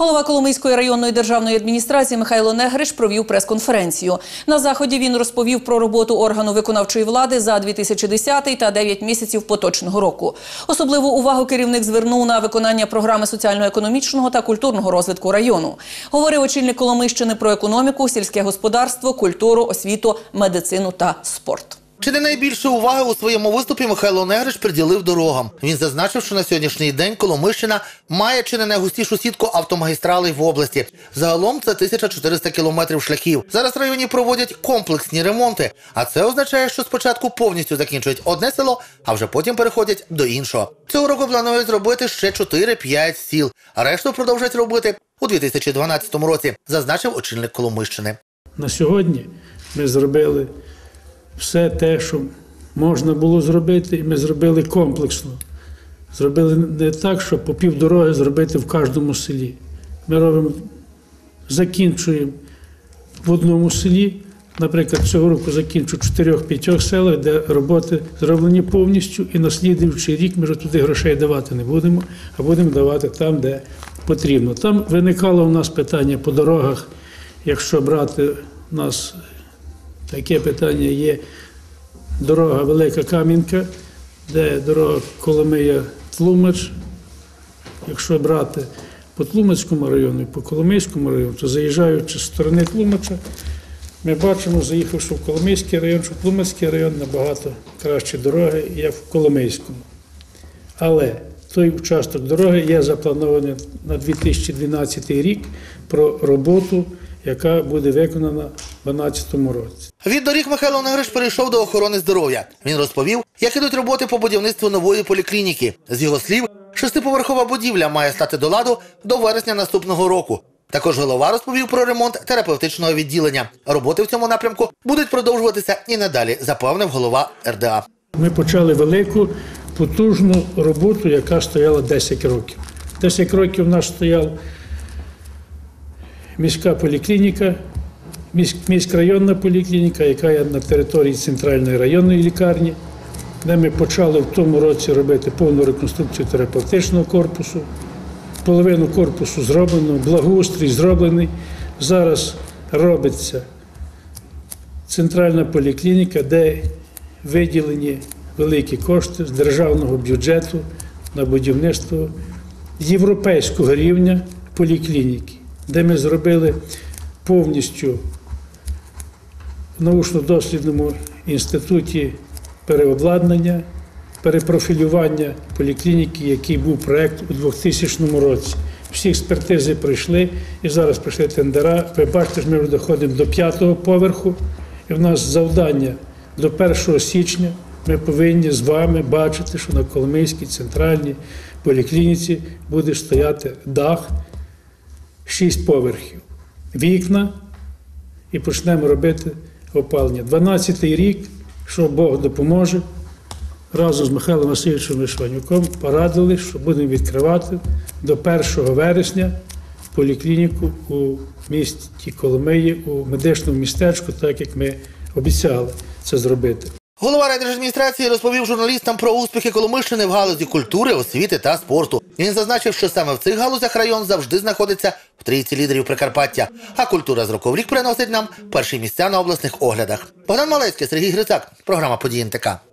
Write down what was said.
Голова Коломийської районної державної адміністрації Михайло Негриш провів прес-конференцію. На заході він розповів про роботу органу виконавчої влади за 2010 та 9 місяців поточного року. Особливу увагу керівник звернув на виконання програми соціально-економічного та культурного розвитку району. Говорив очільник Коломийщини про економіку, сільське господарство, культуру, освіту, медицину та спорт. Чи не найбільше уваги у своєму виступі Михайло Негриш приділив дорогам. Він зазначив, що на сьогоднішній день Коломищина має чи не найгустішу сітку автомагістралей в області. Загалом це 1400 кілометрів шляхів. Зараз в районі проводять комплексні ремонти, а це означає, що спочатку повністю закінчують одне село, а вже потім переходять до іншого. Цього року планують зробити ще 4-5 сіл, а решту продовжать робити у 2012 році, зазначив очільник Коломищини. На сьогодні ми зробили все те, що можна було зробити, і ми зробили комплексно. Зробили не так, щоб по півдороги зробити в кожному селі. Ми робимо, закінчуємо в одному селі. Наприклад, цього року закінчу в 4-5 селах, де роботи зроблені повністю, і на слідуючий рік ми вже туди грошей давати не будемо, а будемо давати там, де потрібно. Там виникало у нас питання по дорогах, якщо брати у нас Таке питання є дорога Велика Кам'янка, де дорога Коломия Тлумач. Якщо брати по Тлумацькому району і по Коломийському району, то заїжджаючи з сторони Тлумача, ми бачимо, заїхавши в Коломийський район, що Тлумацький район набагато кращі дороги, як в Коломийському. Але той участок дороги є запланований на 2012 рік про роботу, яка буде виконана в 2012 році. Від доріг Михайло Негриш перейшов до охорони здоров'я. Він розповів, як ідуть роботи по будівництву нової поліклініки. З його слів, шестиповерхова будівля має стати до ладу до вересня наступного року. Також голова розповів про ремонт терапевтичного відділення. Роботи в цьому напрямку будуть продовжуватися і надалі, запевнив голова РДА. Ми почали велику потужну роботу, яка стояла 10 років. 10 років у нас стояла міська поліклініка, міськрайонна поліклініка, яка є на території центральної районної лікарні, де ми почали в тому році робити повну реконструкцію терапевтичного корпусу. Половину корпусу зроблено, благоустрій зроблений. Зараз робиться центральна поліклініка, де виділені великі кошти з державного бюджету на будівництво європейського рівня поліклініки, де ми зробили повністю в научно-дослідному інституті переобладнання, перепрофілювання поліклініки, який був проєкт у 2000 році. Всі експертизи пройшли і зараз прийшли тендера. Ви бачите, що ми вже доходимо до п'ятого поверху, і в нас завдання до 1 січня ми повинні з вами бачити, що на Коломийській центральній поліклініці буде стояти дах 6 поверхів, вікна і почнемо робити опалення. 12-й рік, що Бог допоможе, разом з Михайлом Васильовичем Вишванюком порадили, що будемо відкривати до 1 вересня поліклініку у місті Коломиї, у медичному містечку, так як ми обіцяли це зробити. Голова райдержадміністрації розповів журналістам про успіхи Коломищини в галузі культури, освіти та спорту. Він зазначив, що саме в цих галузях район завжди знаходиться в трійці лідерів Прикарпаття. А культура з року в рік приносить нам перші місця на обласних оглядах. Богдан Малецький, Сергій Грицак, програма «Події НТК».